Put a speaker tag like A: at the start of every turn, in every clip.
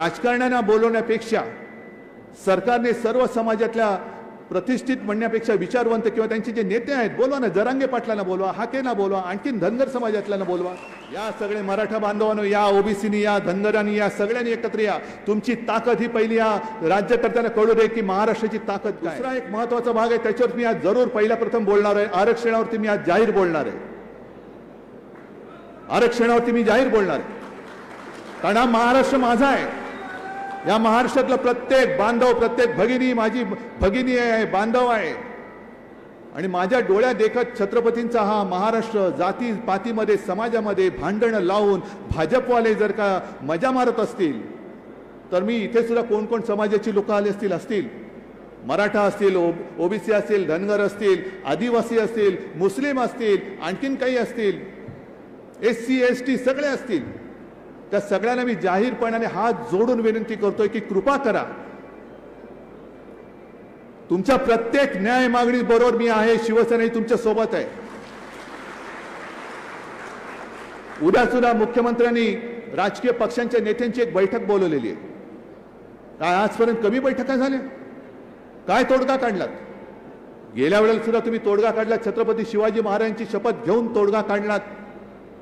A: राजकारण्यांना बोलवण्यापेक्षा सरकारने सर्व समाजातल्या प्रतिष्ठित म्हणण्यापेक्षा विचारवंत किंवा त्यांचे जे नेते आहेत बोलवा ना. जरांगे पाटलांना बोलवा हाकेना बोलवा आणखीन धनगर समाजातल्यांना बोलवा. या सगळे मराठा बांधवांनो या ओबीसीनी या धनगरांनी या सगळ्यांनी एकत्र या. तुमची ताकद ही पहिली या राज्यकर्त्यांना कळू दे की महाराष्ट्राची ताकद काय. दुसरा एक महत्त्वाचा भाग आहे त्याच्यावर मी आज जरूर पहिल्या प्रथम बोलणार आहे. आरक्षणावरती मी आज जाहीर बोलणार आहे. आरक्षणावरती मी जाहीर बोलणार आहे. कारण हा महाराष्ट्र माझा आहे. या महाराष्ट्रातलं प्रत्येक बांधव प्रत्येक भगिनी माझी भगिनी आहे बांधव आहे. आणि माझ्या डोळ्या देखत छत्रपतींचा हा महाराष्ट्र जाती पातीमध्ये समाजामध्ये भांडणं लावून भाजपवाले जर का मजा मारत असतील तर मी इथे सुद्धा कोण कोण समाजाची लोक आले असतील असतील. मराठा असतील ओ ओबीसी असतील धनगर असतील आदिवासी असतील मुस्लिम असतील आणखीन काही असतील. एस सी एस टी सगळे असतील. त्या सगळ्यांना मी जाहीरपणाने हात जोडून विनंती करतोय की कृपा करा. तुमच्या प्रत्येक न्याय मागणी बरोबर मी आहे शिवसेना तुमच्यासोबत आहे. उद्या सुद्धा मुख्यमंत्र्यांनी राजकीय पक्षांच्या नेत्यांची एक बैठक बोलवलेली आहे. काय आजपर्यंत कमी बैठका झाल्या? काय तोडगा काढलात? गेल्या वेळेला सुद्धा तुम्ही तोडगा काढला छत्रपती शिवाजी महाराजांची शपथ घेऊन तोडगा काढलात.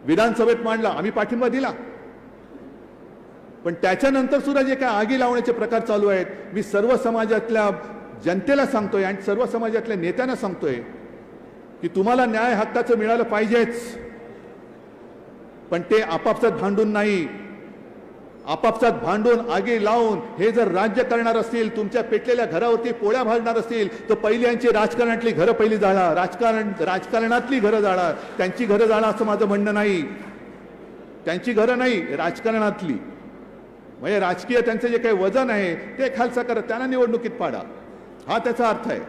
A: विधानसभेत मांडला. आम्ही पाठिंबा दिला. पण त्याच्यानंतर सुद्धा जे काय आगी लावण्याचे प्रकार चालू आहेत मी सर्व समाजातल्या जनतेला सांगतोय आणि सर्व समाजातल्या नेत्यांना सांगतोय की तुम्हाला न्याय हक्काचं मिळालं पाहिजेच. पण ते आपापसात भांडून नाही. आपापसात भांडून आगी लावून हे जर राज्य करणार असतील तुमच्या पेटलेल्या घरावरती पोळ्या भाजणार असतील तर पहिल्यांची राजकारणातली घरं पहिली जाणार राजकारण राजकारणातली घरं जाणार त्यांची घरं जाणार असं माझं म्हणणं नाही. त्यांची घरं नाही राजकारणातली. म्हणजे राजकीय त्यांचं जे काही वजन आहे ते खालसा करा त्यांना निवडणुकीत पाडा. हा त्याचा अर्थ आहे.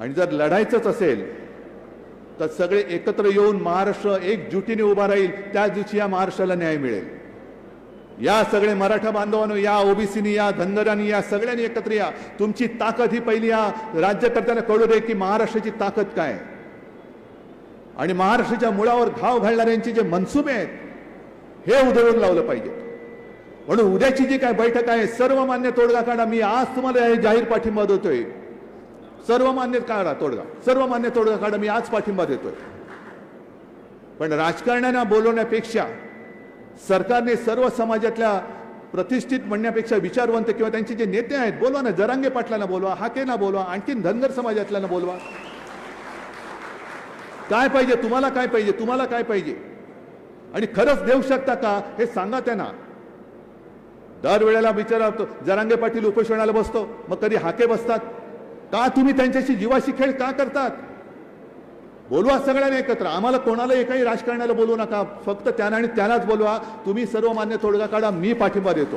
A: आणि जर लढायचंच असेल तर सगळे एकत्र येऊन महाराष्ट्र एकजुटीने उभा राहील त्या दिवशी या महाराष्ट्राला न्याय मिळेल. या सगळे मराठा बांधवांनो या ओबीसीनी या धनगरांनी या सगळ्यांनी एकत्र या. तुमची ताकद ही पहिली या राज्यकर्त्यांना कळू दे की महाराष्ट्राची ताकद काय. आणि महाराष्ट्राच्या मुळावर घाव घालणाऱ्यांचे जे मनसुबे आहेत हे उधळून लावलं पाहिजे. म्हणून उद्याची जी काय बैठक आहे सर्वमान्य तोडगा काढा. मी आज तुम्हाला हे जाहीर पाठिंबा देतोय. सर्वमान्य काढा तोडगा. सर्वमान्य तोडगा काढा मी आज पाठिंबा देतोय. पण राजकारण्यांना बोलवण्यापेक्षा सरकारने सर्व समाजातल्या प्रतिष्ठित म्हणण्यापेक्षा विचारवंत किंवा त्यांचे जे नेते आहेत बोलवा ना. जरांगे पाटलांना बोलवा हाकेना बोलवा आणखीन धनगर समाजातल्यांना बोलवा. काय पाहिजे? तुम्हाला काय पाहिजे? तुम्हाला काय पाहिजे? आणि खरंच देऊ शकता का? हे सांगा त्यांना. दरवेळेला बिचारा तो जरांगे पाटील उपोषणाला बसतो. मग कधी हाके बसतात? का तुम्ही त्यांच्याशी जीवाशी खेळ का करतात? बोलवा सगळ्यांना एकत्र. आम्हाला कोणाला एकाही राजकारणाला बोलू नका. फक्त त्यांना आणि त्यालाच बोलवा. तुम्ही सर्वमान्य तोडगा काढा. मी पाठिंबा देतो.